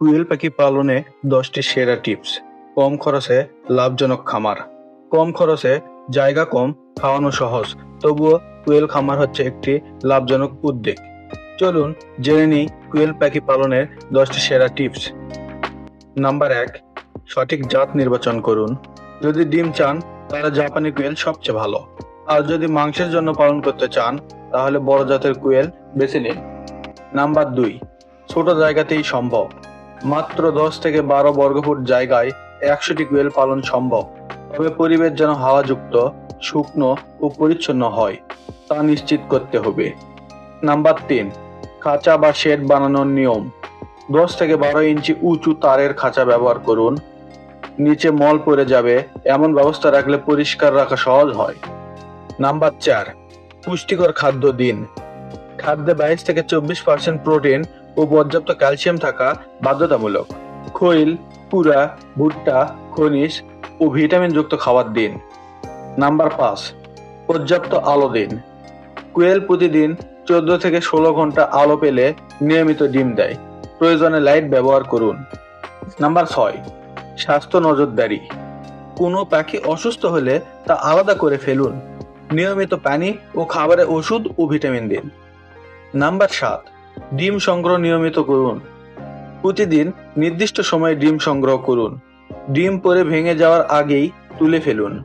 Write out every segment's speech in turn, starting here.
Queen পাখি পালনে দশটি সেরা টিপস। কম খরচে লাভজনক খামার। কম খরচে জায়গা কম, খাওয়ানো সহজ। তবুও কুয়েল খামার হচ্ছে একটি লাভজনক উদ্যোগ। চলুন জেনে নিই কুয়েল পাখি পালনের দশটি সেরা টিপস। নাম্বার এক, সঠিক জাত নির্বাচন করুন। যদি ডিম চান, তাহলে জাপানি কুয়েল সবচেয়ে ভালো। আর যদি মাংসের জন্য পালন করতে চান, তাহলে বড় জাতের কুয়েল বেছে নিন। নাম্বার দুই, ছোট জায়গাতেই সম্ভব। মাত্র দশ থেকে বারো বর্গফুট জায়গায় একশোটি কুয়েল পালন সম্ভব। তবে পরিবেশ যেন হাওয়াযুক্ত, শুকনো ও পরিচ্ছন্ন হয়, তা নিশ্চিত করতে হবে। নাম্বার তিন, খাঁচা বা শেড বানানোর নিয়ম। দশ থেকে বারো ইঞ্চি উঁচু তারের খাঁচা ব্যবহার করুন। নিচে মল পড়ে যাবে, এমন ব্যবস্থা রাখলে পরিষ্কার রাখা সহজ হয়। নাম্বার চার, পুষ্টিকর খাদ্য দিন। খাদ্যে বাইশ থেকে চব্বিশ পার্সেন্ট প্রোটিন ও পর্যাপ্ত ক্যালসিয়াম থাকা বাধ্যতামূলক। খৈল, পুরা, ভুট্টা, খনিজ ও ভিটামিন যুক্ত খাবার দিন। নাম্বার পাঁচ, পর্যাপ্ত আলো দিন। কুয়েল প্রতিদিন চোদ্দ থেকে ষোলো ঘণ্টা আলো পেলে নিয়মিত ডিম দেয়। প্রয়োজনে লাইট ব্যবহার করুন। নাম্বার ছয়, স্বাস্থ্য নজরদারি। কোনো পাখি অসুস্থ হলে তা আলাদা করে ফেলুন। নিয়মিত পানি ও খাবারে ওষুধ ও ভিটামিন দিন। নাম্বার সাত ডিম সংগ্রহ নিয়মিত করুন। প্রতিদিন নির্দিষ্ট সময়ে ডিম সংগ্রহ করুন। ডিম পরে ভেঙে যাওয়ার আগেই তুলে ফেলুন।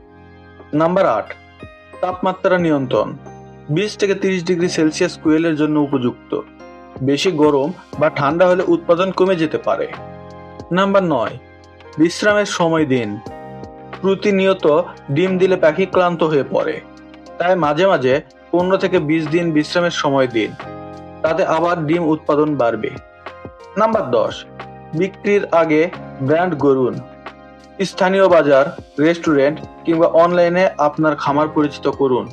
নাম্বার আট, তাপমাত্রা নিয়ন্ত্রণ। বিশ থেকে তিরিশ ডিগ্রি সেলসিয়াস কুয়েলের জন্য উপযুক্ত। বেশি গরম বা ঠান্ডা হলে উৎপাদন কমে যেতে পারে। নাম্বার নয়, বিশ্রামের সময় দিন। প্রতিনিয়ত ডিম দিলে পাখি ক্লান্ত হয়ে পড়ে। তাই মাঝে মাঝে পনেরো থেকে বিশ দিন বিশ্রামের সময় দিন। তাতে আবার ডিম উৎপাদন বাড়বে। নাম্বার দশ, বিক্রির আগে ব্র্যান্ড গড়ুন। স্থানীয় বাজার, রেস্টুরেন্ট কিংবা অনলাইনে আপনার খামার পরিচিত করুন।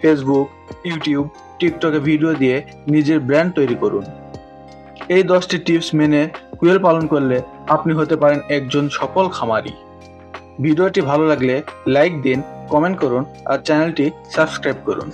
ফেসবুক, ইউটিউব, টিকটকে ভিডিও দিয়ে নিজের ব্র্যান্ড তৈরি করুন। এই দশটি টিপস মেনে কুয়েল পালন করলে আপনি হতে পারেন একজন সফল খামারি। ভিডিওটি ভালো লাগলে লাইক দিন, কমেন্ট করুন আর চ্যানেলটি সাবস্ক্রাইব করুন।